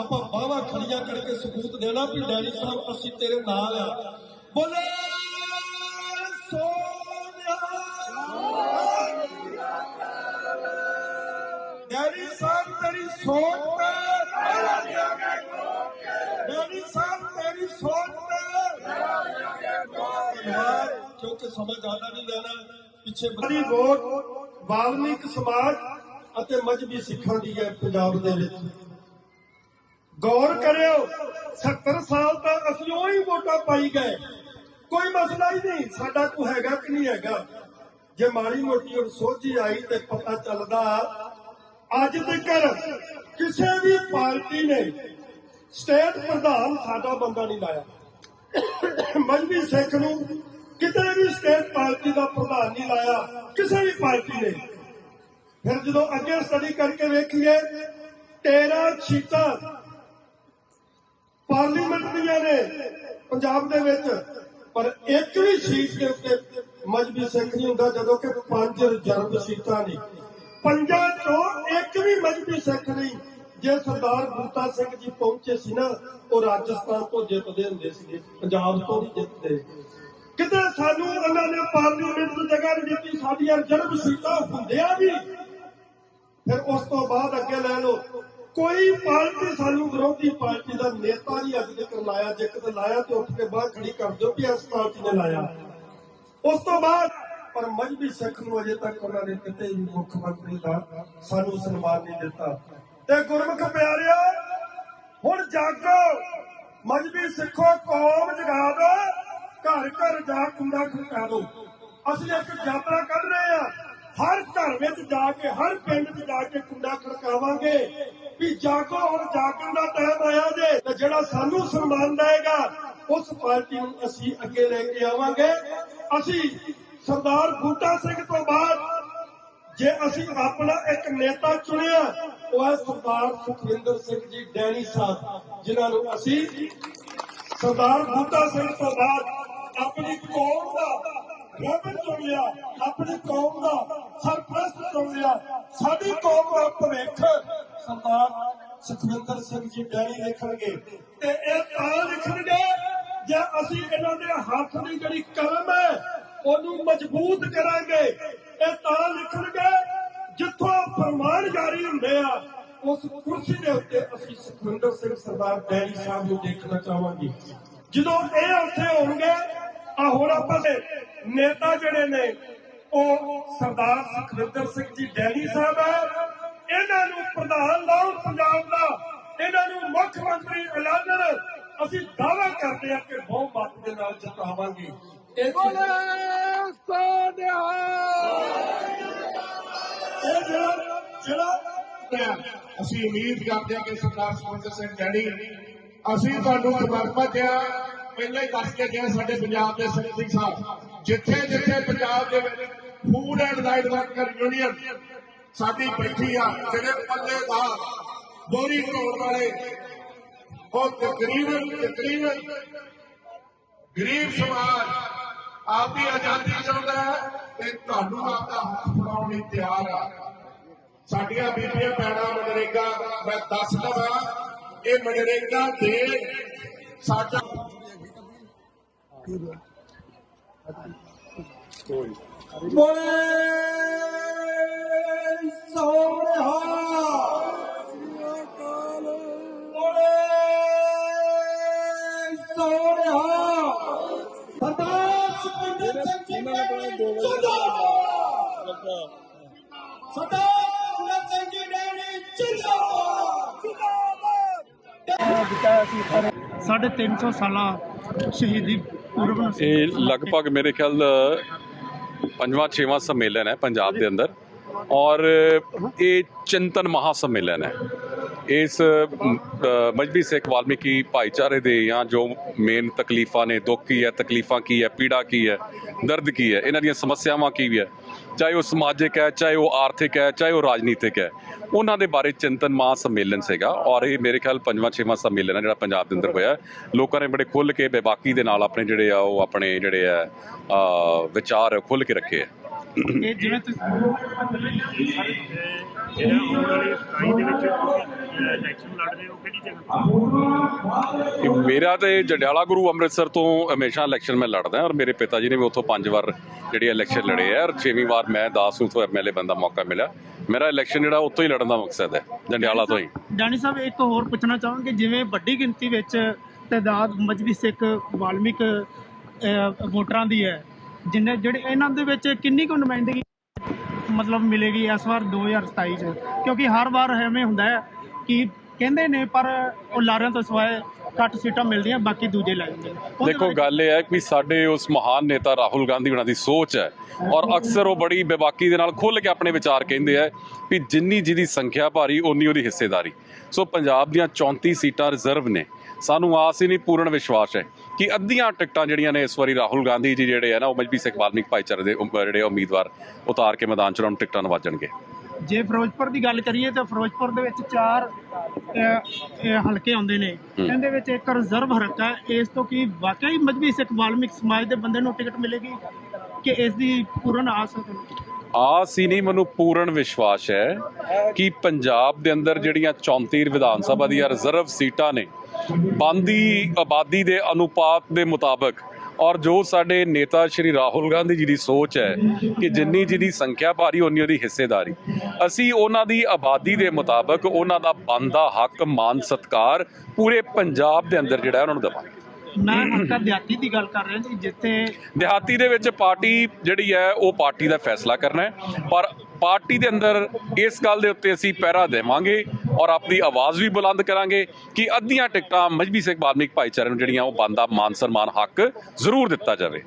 ਆਪਾਂ ਬਾਵਾ ਖੜੀਆਂ ਕਰਕੇ ਸਬੂਤ ਦੇਣਾ ਵੀ ਡੈਡੀ ਸਾਹਿਬ, ਅਸੀਂ ਤੇਰੇ ਨਾਲ ਆ। ਬੋਲੇ, ਸੋਨਿਆ। ਡੈਡੀ ਸਾਹਿਬ, ਤੇਰੀ ਸੋਚ ਤੇ। ਡੈਡੀ ਸਾਹਿਬ, ਤੇਰੀ ਸੋਚ ਤੇ। ਧੰਨਵਾਦ ਕਿਉਂਕਿ ਸਮਾਂ ਜ਼ਿਆਦਾ ਨਹੀਂ ਲੈਣਾ, ਪਿੱਛੇ ਬੜੀ ਵੋਟ ਵਾਲਮੀਕ ਸਮਾਜ ਅਤੇ ਮਜਬੀ ਸਿੱਖਾਂ ਦੀ ਹੈ ਪੰਜਾਬ ਦੇ ਵਿੱਚ। ਗੌਰ ਕਰਿਓ 70 ਸਾਲ ਤਾਂ ਅਸੀਂ ਉਹੀ ਵੋਟਾਂ ਪਾਈ ਗਏ। ਕੋਈ ਮਸਲਾ ਹੀ ਨਹੀਂ, ਸਾਡਾ ਕੋ ਹੈਗਾ ਕਿ ਨਹੀਂ ਹੈਗਾ। ਜੇ ਮਾੜੀ ਮੋਟੀ ਹੁਣ ਸੋਝੀ ਆਈ ਤੇ ਪਤਾ ਚੱਲਦਾ, ਅੱਜ ਤੱਕ ਕਿਸੇ ਵੀ ਪਾਰਟੀ ਨੇ ਸਟੇਟ ਪ੍ਰਧਾਨ ਸਾਡਾ ਬੰਦਾ ਨਹੀਂ ਲਾਇਆ। ਮਜਬੀ ਸਿੱਖ ਨੂੰ ਕਿਤੇ ਵੀ ਸਟੇਟ ਪਾਰਟੀ ਦਾ ਪ੍ਰਧਾਨ ਨਹੀਂ ਲਾਇਆ, ਕਿਸੇ ਵੀ ਪਾਰਟੀ ਨੇ। ਫਿਰ ਜਦੋਂ ਅੱਗੇ ਸਟੱਡੀ ਕਰਕੇ ਵੇਖੀਏ 13 ਸੀਟਾਂ ਪਾਰਲੀਮੈਂਟ ਦੀਆਂ ਨੇ ਪੰਜਾਬ ਦੇ ਵਿੱਚ। ਪਰ ਇੱਕ ਵੀ ਸੀਟ ਦੇ ਉੱਤੇ ਮਜਬੀ ਸਿੱਖ ਨਹੀਂ ਹੁੰਦਾ, ਜਦੋਂ ਕਿ ਪੰਜ ਰਿਜ਼ਰਵ ਸੀਟਾਂ ਨੇ। ਪੰਜਾਂ ਚੋਂ ਇੱਕ ਵੀ ਮਜਬੀ ਸਿੱਖ ਨਹੀਂ। ਜੇ ਸਰਦਾਰ ਬੂਟਾ ਸਿੰਘ ਜੀ ਪਹੁੰਚੇ ਸੀ ਨਾ, ਉਹ ਰਾਜਸਥਾਨ ਤੋਂ ਜਿੱਤਦੇ ਹੁੰਦੇ ਸੀਗੇ, ਪੰਜਾਬ ਤੋਂ ਨਹੀਂ ਜਿੱਤਦੇ ਕਿਤੇ ਸਾਨੂੰ ਉਹਨਾਂ ਨੇ ਪਾਰਲੀਮੈਂਟ ਦੀ ਜਗ੍ਹਾ ਨਹੀਂ ਦਿੱਤੀ, ਸਾਡੀਆਂ ਰਿਜ਼ਰਵ ਸੀਟਾਂ ਹੁੰਦਿਆਂ ਵੀ। ਫਿਰ ਉਸ ਤੋਂ ਬਾਅਦ ਅੱਗੇ ਲੈ ਲਓ ਕੋਈ ਪਾਰਟੀ ਸਾਨੂੰ ਵਿਰੋਧੀ ਪਾਰਟੀ ਦਾ ਨੇਤਾ ਨਹੀਂ ਅੱਜ ਤੱਕ ਲਾਇਆ। ਜੇ ਕਿਤੇ ਲਾਇਆ ਤੇ ਉੱਠ ਕੇ ਬਾਹਰ ਖੜੀ ਕਰ ਦਿਓ ਵੀ ਇਸ ਪਾਰਟੀ ਨੇ ਲਾਇਆ। ਉਸ ਤੋਂ ਬਾਅਦ ਪਰ ਮਜਬੀ ਸਿੱਖ ਨੂੰ ਅਜੇ ਤੱਕ ਉਹਨਾਂ ਨੇ ਕਿਤੇ ਵੀ ਮੁੱਖ ਮੰਤਰੀ ਦਾ ਸਾਨੂੰ ਸਨਮਾਨ ਨਹੀਂ ਦਿੱਤਾ। ਤੇ ਗੁਰਮੁਖ ਪਿਆਰਿਓ, ਹੁਣ ਜਾਗੋ। ਮਜਬੀ ਸਿੱਖੋ, ਕੌਮ ਜਗਾ ਦੋ। ਘਰ ਘਰ ਜਾ ਕੁੰਡਾ ਖੜਕਾ ਦੋ। ਅਸੀਂ ਇੱਕ ਯਾਤਰਾ ਕੱਢ ਰਹੇ ਆ ਹਰ ਘਰ ਵਿੱਚ ਜਾ ਕੇ, ਹਰ ਪਿੰਡ 'ਚ ਜਾ ਕੇ ਕੁੰਡਾ ਖੜਕਾਵਾਂਗੇ। ਵੀ ਜਾਗੋ ਹੁਣ ਜਾਗਣ ਦਾ ਟਾਈਮ ਆਇਆ ਜੇ ਤੇ ਜਿਹੜਾ ਸਾਨੂੰ ਸਨਮਾਨ ਦੇਗਾ ਉਸ ਪਾਰਟੀ ਨੂੰ ਅਸੀਂ ਅੱਗੇ ਲੈ ਕੇ ਆਵਾਂਗੇ। ਅਸੀਂ ਸਰਦਾਰ ਬੂਟਾ ਸਿੰਘ ਤੋਂ ਬਾਅਦ ਜੇ ਅਸੀਂ ਆਪਣਾ ਇੱਕ ਨੇਤਾ ਚੁਣਿਆ, ਉਹ ਹੈ ਸਰਦਾਰ ਸੁਖਵਿੰਦਰ ਸਿੰਘ ਜੀ ਡੈਣੀ ਸਾਹਿਬ, ਜਿਨ੍ਹਾਂ ਨੂੰ ਅਸੀਂ ਸਰਦਾਰ ਬੂਟਾ ਸਿੰਘ ਤੋਂ ਬਾਅਦ ਆਪਣੀ ਕੌਮ ਦਾ ਰੱਬ ਚੁਣ ਲਿਆ, ਆਪਣੀ ਕੌਮ ਦਾ ਸਰਪ੍ਰਸਤ ਚੁਣ ਲਿਆ। ਸਾਡੀ ਕੌਮ ਦਾ ਭਵਿੱਖ ਸਰਦਾਰ ਸੁਖਵਿੰਦਰ ਸਿੰਘ ਜੀ ਡੈਣੀ ਲਿਖਣਗੇ ਤੇ ਇਹ ਤਾਂ ਲਿਖਣਗੇ ਜੇ ਅਸੀਂ ਇਹਨਾਂ ਦੇ ਹੱਥ ਦੀ ਜਿਹੜੀ ਕਲਮ ਹੈ, ਉਹਨੂੰ ਮਜ਼ਬੂਤ ਕਰਾਂਗੇ, ਇਹ ਤਾਂ ਲਿਖਣਗੇ ਜਿੱਥੋਂ ਫਰਮਾਨ ਜਾਰੀ ਹੁੰਦੇ ਆ, ਉਸ ਕੁਰਸੀ ਦੇ ਉੱਤੇ ਅਸੀਂ ਸੁਖਵਿੰਦਰ ਸਿੰਘ ਸਰਦਾਰ ਡੈਰੀ ਸਾਹਿਬ ਨੂੰ ਦੇਖਣਾ ਚਾਹਾਂਗੇ। ਜਦੋਂ ਇਹ ਉੱਥੇ ਹੋਣਗੇ, ਆ ਹੁਣ ਆਪਾਂ ਦੇ ਨੇਤਾ ਜਿਹੜੇ ਨੇ, ਉਹ ਸਰਦਾਰ ਸੁਖਵਿੰਦਰ ਸਿੰਘ ਜੀ ਡੈਰੀ ਸਾਹਿਬ ਹੈ ਇਹਨਾਂ ਨੂੰ ਪ੍ਰਧਾਨ ਲਾਉਣ ਪੰਜਾਬ ਦਾ ਇਹਨਾਂ ਨੂੰ ਮੁੱਖ ਮੰਤਰੀ ਐਲਾਨਣ ਅਸੀਂ ਦਾਅਵਾ ਕਰਦੇ ਹਾਂ ਕਿ ਬਹੁ ਮਤ ਦੇ ਨਾਲ ਜਿਤਾਵਾਂਗੇ। ਇਹ ਜਿਹੜਾ ਜਿਹੜਾ ਅਸੀਂ ਉਮੀਦ ਕਰਦੇ ਹਾਂ ਕਿ ਸਰਦਾਰ ਸੁਖਵੰਦਰ ਸਿੰਘ ਡੈਡੀ ਅਸੀਂ ਤੁਹਾਨੂੰ ਸਮਰਪਿਤ ਆ ਪਹਿਲਾਂ ਹੀ ਦੱਸ ਕੇ ਗਏ ਸਾਡੇ ਪੰਜਾਬ ਦੇ ਸੈਕਟਰੀ ਸਾਹਿਬ ਜਿੱਥੇ ਜਿੱਥੇ ਪੰਜਾਬ ਦੇ ਵਿੱਚ food and light worker union ਸਾਡੀ ਬੈਠੀ ਆ ਜਿਹੜੇ ਪੱਲੇ ਦਾ ਬੋਰੀ ਢੋਣ ਵਾਲੇ। ਉਹ ਤਕਰੀਬਨ ਤਕਰੀਬਨ ਗਰੀਬ। ਸਮਾਜ ਆਪਦੀ ਆਜ਼ਾਦੀ ਚਾਹੁੰਦਾ ਹੈ ਤੇ ਤੁਹਾਨੂੰ ਆਪਦਾ ਹੱਥ ਫੜਾਉਣ ਲਈ ਤਿਆਰ ਆ। ਸਾਡੀਆਂ ਬੀਬੀਆਂ ਭੈਣਾਂ ਮਨਰੇਗਾ ਮੈਂ ਦੱਸ ਦਵਾਂ ਇਹ ਮਨਰੇਗਾ ਦੇ ਸਾਡਾ ਬੋਲੇ। ਸਰਦਾਰ ਸਿੰਘ ਜੀ ਡੈਣੀ ਜਿੰਦਾਬਾਦ। ਜਿੰਦਾਬਾਦ। ਸਾਢੇ 300 ਸਾਲਾ ਸ਼ਹੀਦੀ ਪੂਰਬ ਨੂੰ ਇਹ ਲਗਭਗ ਮੇਰੇ ਖਿਆਲ ਪੰਜਵਾਂ ਛੇਵਾਂ ਸੰਮੇਲਨ ਹੈ ਪੰਜਾਬ ਦੇ ਅੰਦਰ। ਔਰ ਇਹ ਚਿੰਤਨ ਮਹਾ ਸੰਮੇਲਨ ਹੈ। ਇਸ ਅ, ਮਜਬੀ ਸਿੱਖ ਵਾਲਮੀਕੀ ਭਾਈਚਾਰੇ ਦੇ ਜਾਂ ਜੋ ਮੇਨ ਤਕਲੀਫਾਂ ਨੇ ਦੁੱਖ ਕੀ ਹੈ ਤਕਲੀਫਾਂ ਕੀ ਹੈ ਪੀੜਾ ਕੀ ਹੈ ਦਰਦ ਕੀ ਹੈ ਇਹਨਾਂ ਦੀਆਂ ਸਮੱਸਿਆਵਾਂ ਕੀ ਹੈ ਚਾਹੇ ਉਹ ਸਮਾਜਿਕ ਹੈ ਚਾਹੇ ਉਹ ਆਰਥਿਕ ਹੈ ਚਾਹੇ ਉਹ ਰਾਜਨੀਤਿਕ ਹੈ ਉਹਨਾਂ ਦੇ ਬਾਰੇ ਚਿੰਤਨ ਮਹਾ ਸੰਮੇਲਨ ਸੀਗਾ ਔਰ ਇਹ ਮੇਰੇ ਖਿਆਲ ਪੰਜਵਾਂ ਛੇਵਾਂ ਸੰਮੇਲਨ ਹੈ ਜਿਹੜਾ ਪੰਜਾਬ ਦੇ ਅੰਦਰ ਹੋਇਆ। ਲੋਕਾਂ ਨੇ ਬੜੇ ਖੁੱਲ੍ਹ ਕੇ ਬੇਬਾਕੀ ਦੇ ਨਾਲ ਆਪਣੇ ਜਿਹੜੇ ਆ ਉਹ ਆਪਣੇ ਜਿਹੜੇ ਆ ਵਿਚਾਰ ਖੁੱਲ੍ਹ ਕੇ ਰੱਖੇ ਹੈ। ਇਹ ਜਿਵੇਂ ਤੁਸੀਂ ਜਿਹੜਾ ਆਉਣ ਵਾਲੇ 27 ਦੇ ਵਿੱਚ ਤੁਸੀਂ ਇਲੈਕਸ਼ਨ ਲੜ ਰਹੇ ਹੋ ਕਿਹੜੀ ਜਗ੍ਹਾ ਕਿ ਮੇਰਾ ਤੇ ਜੰਡਿਆਲਾ ਗੁਰੂ ਅੰਮ੍ਰਿਤਸਰ ਤੋਂ ਹਮੇਸ਼ਾ ਇਲੈਕਸ਼ਨ ਮੈਂ ਲੜਦਾ ਔਰ ਮੇਰੇ ਪਿਤਾ ਜੀ ਨੇ ਵੀ ਉੱਥੋਂ ਪੰਜ ਵਾਰ ਜਿਹੜੀ ਇਲੈਕਸ਼ਨ ਲੜੇ ਆ ਔਰ ਛੇਵੀਂ ਵਾਰ ਮੈਂ ਦਾਸ ਨੂੰ ਤੋਂ ਐਮਐਲਏ ਬੰਦਾ ਮੌਕਾ ਮਿਲਿਆ। ਮੇਰਾ ਇਲੈਕਸ਼ਨ ਜਿਹੜਾ ਉੱਥੋਂ ਹੀ ਲੜਨ ਦਾ ਮਕਸਦ ਹੈ ਜੰਡਿਆਲਾ ਤੋਂ ਹੀ। ਡਾਨੀ ਸਾਹਿਬ ਇੱਕ ਹੋਰ ਪੁੱਛਣਾ ਚਾਹਾਂਗੇ ਜਿਵੇਂ ਵੱਡੀ ਗਿਣਤੀ ਵਿੱਚ ਤਦਾਦ ਮਜਬੀ ਸਿੱਖ ਵਾਲਮਿਕ ਵੋਟਰਾਂ ਦੀ ਹੈ। ਜਿੰਨੇ ਜਿਹੜੇ ਇਹਨਾਂ ਦੇ ਵਿੱਚ ਕਿੰਨੀ ਕੁ ਨੁਮਾਇੰਦਗੀ ਮਤਲਬ ਮਿਲੇਗੀ ਇਸ ਵਾਰ 2027 ਚ? ਕਿਉਂਕਿ ਹਰ ਵਾਰ ਐਵੇਂ ਹੁੰਦਾ ਹੈ ਕਿ ਕਹਿੰਦੇ ਨੇ ਪਰ ਉਹ ਲਾਰਿਆਂ ਤੋਂ ਸਿਵਾਏ ਘੱਟ ਸੀਟਾਂ ਮਿਲਦੀਆਂ ਬਾਕੀ ਦੂਜੇ ਲੈ ਜਾਂਦੇ ਦੇਖੋ ਗੱਲ ਇਹ ਹੈ ਕਿ ਸਾਡੇ ਉਸ ਮਹਾਨ ਨੇਤਾ ਰਾਹੁਲ ਗਾਂਧੀ ਉਹਨਾਂ ਦੀ ਸੋਚ ਹੈ। ਔਰ ਅਕਸਰ ਉਹ ਬੜੀ ਬੇਬਾਕੀ ਦੇ ਨਾਲ ਖੁੱਲ੍ਹ ਕੇ ਆਪਣੇ ਵਿਚਾਰ ਕਹਿੰਦੇ ਆ ਕਿ ਜਿੰਨੀ ਜਿਹਦੀ ਸੰਖਿਆ ਭਾਰੀ ਓਨੀ ਉਹਦੀ ਹਿੱਸੇਦਾਰੀ। ਸੋ ਪੰਜਾਬ ਦੀਆਂ 34 ਸੀਟਾਂ ਰਿਜ਼ਰਵ ਨੇ। ਸਾਨੂੰ ਆਸ ਹੀ ਨਹੀਂ ਪੂਰਨ ਵਿਸ਼ਵਾਸ ਹੈ। ਕਿ ਅੱਧੀਆਂ ਟਿਕਟਾਂ ਜਿਹੜੀਆਂ ਨੇ ਇਸ ਵਾਰੀ ਰਾਹੁਲ ਗਾਂਧੀ ਜੀ ਜਿਹੜੇ ਆ ਨਾ ਉਹ ਮਜਬੀ ਸਿੱਖ ਵਾਲਮੀਕ ਭਾਈਚਾਰੇ ਦੇ ਜਿਹੜੇ ਉਮੀਦਵਾਰ ਉਤਾਰ ਕੇ ਮੈਦਾਨ 'ਚ ਉਹਨਾਂ ਨੂੰ ਟਿਕਟਾਂ ਨਵਾਜਣਗੇ। ਜੇ ਫਿਰੋਜ਼ਪੁਰ ਦੀ ਗੱਲ ਕਰੀਏ ਤਾਂ ਫਿਰੋਜ਼ਪੁਰ ਦੇ ਵਿੱਚ ਚਾਰ ਹਲਕੇ ਆਉਂਦੇ ਨੇ। ਇਹਦੇ ਵਿੱਚ ਇੱਕ ਰਿਜ਼ਰਵ ਹਲਕਾ ਇਸ ਤੋਂ ਕੀ ਵਾਕਈ ਮਜਬੀ ਸਿੱਖ ਵਾਲਮੀਕ ਸਮਾਜ ਦੇ ਬੰਦੇ ਨੂੰ ਟਿਕਟ ਮਿਲੇਗੀ ਕਿ ਇਸ ਦੀ ਪੂਰਨ ਆਸ ਹੈ? ਤੁਹਾਨੂੰ ਆਸ ਹੀ ਨਹੀਂ ਮੈਨੂੰ ਪੂਰਨ ਵਿਸ਼ਵਾਸ ਹੈ ਕਿ ਪੰਜਾਬ ਦੇ ਅੰਦਰ ਜਿਹੜੀਆਂ 34 ਵਿਧਾਨ ਸਭਾ ਦੀਆਂ ਰਿਜ਼ਰਵ ਸੀਟਾਂ ਨੇ, ਬੰਦੀ, ਆਬਾਦੀ ਦੇ ਅਨੁਪਾਤ ਦੇ ਮੁਤਾਬਕ ਔਰ ਜੋ ਸਾਡੇ ਨੇਤਾ ਸ਼੍ਰੀ ਰਾਹੁਲ ਗਾਂਧੀ ਜੀ ਦੀ ਸੋਚ ਹੈ ਕਿ ਜਿੰਨੀ ਜਿਹਦੀ ਸੰਖਿਆ ਭਾਰੀ ਉਨੀ ਉਹਦੀ ਹਿੱਸੇਦਾਰੀ। ਅਸੀਂ ਉਹਨਾਂ ਦੀ ਆਬਾਦੀ ਦੇ ਮੁਤਾਬਕ ਉਹਨਾਂ ਦਾ ਬੰਦਾ ਹੱਕ, ਮਾਨ, ਸਤਕਾਰ ਪੂਰੇ ਪੰਜਾਬ ਦੇ ਅੰਦਰ ਜਿਹੜਾ ਉਹਨਾਂ ਨੂੰ ਦੇਵਾਂਗੇ। ਮੈਂ ਹਲਕਾ ਦਿਹਾਤੀ ਦੀ ਗੱਲ ਕਰ ਰਿਹਾ ਜੀ, ਜਿੱਥੇ ਦਿਹਾਤੀ ਦੇ ਵਿੱਚ ਪਾਰਟੀ ਜਿਹੜੀ ਹੈ, ਉਹ ਪਾਰਟੀ ਦਾ ਫੈਸਲਾ ਕਰਨਾ ਹੈ। ਪਰ ਪਾਰਟੀ ਦੇ ਅੰਦਰ ਇਸ ਗੱਲ ਦੇ ਉੱਤੇ ਅਸੀਂ ਪਹਿਰਾ ਦੇਵਾਂਗੇ ਔਰ ਆਪਣੀ ਆਵਾਜ਼ ਵੀ ਬੁਲੰਦ ਕਰਾਂਗੇ ਕਿ ਅੱਧੀਆਂ ਟਿਕਟਾਂ ਮਜਬੀ ਸਿੱਖ ਵਾਲਮੀਕ ਭਾਈਚਾਰੇ ਨੂੰ ਜਿਹੜੀਆਂ ਉਹ ਬੰਦਾ ਮਾਨ ਸਨਮਾਨ ਹੱਕ ਜ਼ਰੂਰ ਦਿੱਤਾ ਜਾਵੇ।